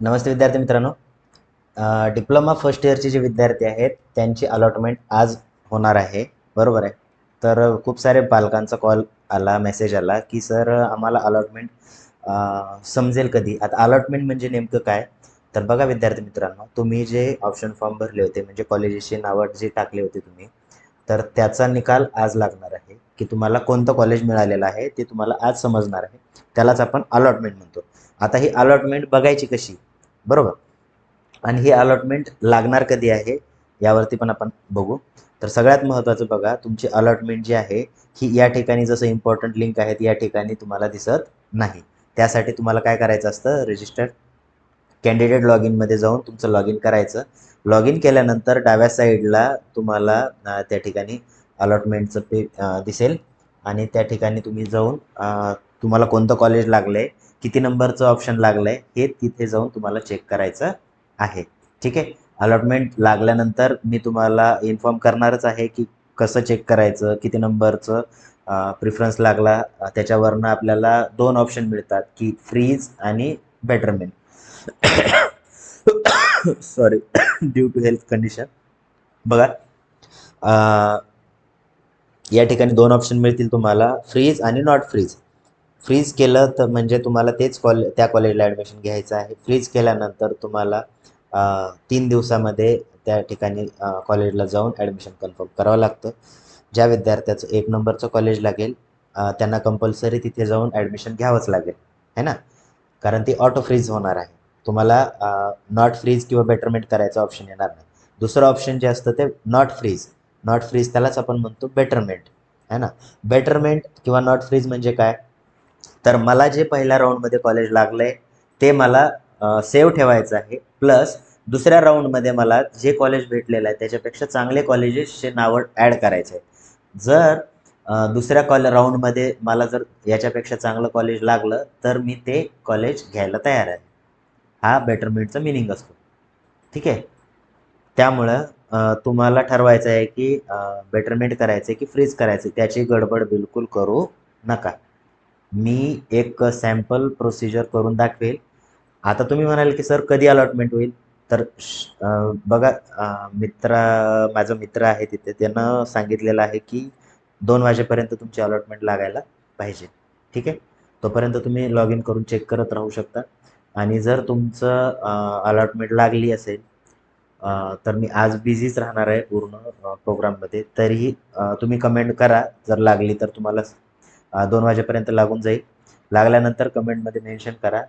नमस्ते विद्यार्थी मित्रांनो. Diploma first इयरचे जे विद्यार्थी आहेत त्यांची अलॉटमेंट आज होणार आहे. बरोबर आहे? तर खूप सारे पालकांचा कॉल आला मेसेज आला की सर आम्हाला अलॉटमेंट समजेल कधी? आता अलॉटमेंट म्हणजे नेमकं काय? तर बघा विद्यार्थी मित्रांनो तुम्ही जे ऑप्शन फॉर्म भरले होते म्हणजे कॉलेजेसची नावं जे टाकले होते तुम्ही तर त्याचा निकाल आज लागणार आहे की तुम्हाला कोणतं कॉलेज मिळालेलं आहे ते तुम्हाला आज समजणार आहे. त्यालाच आपण अलॉटमेंट म्हणतो. आता ही अलॉटमेंट बघायची कशी? बरोबर. आणि ही अलॉटमेंट लागणार कधी आहे यावरती पण आपण बघू. तर सगळ्यात महत्त्वाचं बघा तुमची अलॉटमेंट जी आहे ही या ठिकाणी जसं इम्पॉर्टंट लिंक आहेत या ठिकाणी तुम्हाला दिसत नाही. त्यासाठी तुम्हाला काय करायचं असतं रजिस्टर्ड कॅन्डिडेट लॉग इनमध्ये जाऊन तुमचं लॉग इन करायचं. लॉग इन केल्यानंतर डाव्या साईडला तुम्हाला त्या ठिकाणी अलॉटमेंटचं पे दिसेल. आणि त्या ठिकाणी तुम्ही जाऊन तुम्हाला कोणतं कॉलेज लागलं आहे किती नंबरचं ऑप्शन लागलं आहे हे तिथे जाऊन तुम्हाला चेक करायचं आहे. ठीक आहे? अलॉटमेंट लागल्यानंतर मी तुम्हाला इन्फॉर्म करणारच आहे की कसं चेक करायचं किती नंबरचं प्रिफरन्स लागला. त्याच्यावरनं आपल्याला दोन ऑप्शन मिळतात की फ्रीज आणि betterment sorry due to health condition बघा या ठिकाणी दोन ऑप्शन मिळतील तुम्हाला फ्रीज आणि नॉट फ्रीज फ्रीज केलं तर म्हणजे तुम्हाला तेच कॉले त्या कॉलेजला ॲडमिशन घ्यायचं आहे. फ्रीज केल्यानंतर तुम्हाला तीन दिवसामध्ये त्या ठिकाणी कॉलेजला जाऊन ॲडमिशन कन्फर्म करावं लागतं. ज्या विद्यार्थ्याचं एक नंबरचं कॉलेज लागेल त्यांना कंपल्सरी तिथे जाऊन ॲडमिशन घ्यावंच लागेल. है ना? कारण ती ऑटो फ्रीज होणार आहे. तुम्हाला नॉट फ्रीज किंवा बेटरमेंट करायचं ऑप्शन येणार नाही. दुसरं ऑप्शन जे असतं ते नॉट फ्रीज नॉट फ्रीज त्यालाच आपण म्हणतो बेटरमेंट है ना? बेटरमेंट किंवा नॉट फ्रीज म्हणजे काय? तर मला जे पहिल्या राऊंडमध्ये कॉलेज लागलं आहे ते मला सेव्ह ठेवायचं आहे. प्लस दुसऱ्या राऊंडमध्ये मला जे कॉलेज भेटलेलं आहे त्याच्यापेक्षा चांगले कॉलेजेसचे नावं ॲड करायचे आहे जर दुसऱ्या कॉल राऊंडमध्ये मला जर याच्यापेक्षा चांगलं कॉलेज लागलं तर मी ते कॉलेज घ्यायला तयार आहे. हा बेटरमेंटचा मिनिंग असतो. ठीक आहे? त्यामुळं तुम्हाला ठरवायचं आहे की बेटरमेंट करायचं आहे की फ्रीज करायचं आहे त्याची गडबड बिलकुल करू नका. मी एक सॅम्पल प्रोसिजर करून दाखवेल. आता तुम्ही म्हणाल की सर कधी अलॉटमेंट होईल? तर बघा मित्र मित्रा माझा मित्र आहे तिथे. त्यानं सांगितलेलं आहे की दोन वाजेपर्यंत तुमची अलॉटमेंट लागायला पाहिजे. ठीक आहे? तोपर्यंत तुम्ही लॉग इन करून चेक करत राहू शकता. आणि जर तुमचं अलॉटमेंट लागली असेल तर मी आज बिझीच राहणार आहे पूर्ण प्रोग्राममध्ये तरीही तुम्ही कमेंट करा. जर लागली तर तुम्हाला दोन वाजेपर्यंत लागून जाईल. लागल्यानंतर कमेंटमध्ये मेन्शन करा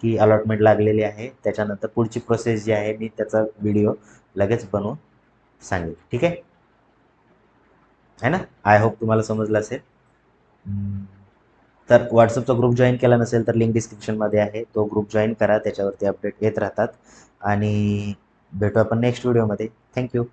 की अलॉटमेंट लागलेली आहे. त्याच्यानंतर पुढची प्रोसेस जी आहे मी त्याचा व्हिडिओ लगेच बनवून सांगेल. ठीक आहे? है ना? आय होप तुम्हाला समजलं असेल. तर व्हॉट्सअपचा ग्रुप जॉईन केला नसेल तर लिंक डिस्क्रिप्शनमध्ये आहे. तो ग्रुप जॉईन करा त्याच्यावरती अपडेट येत राहतात. आणि भेटू आपण नेक्स्ट व्हिडिओमध्ये थँक्यू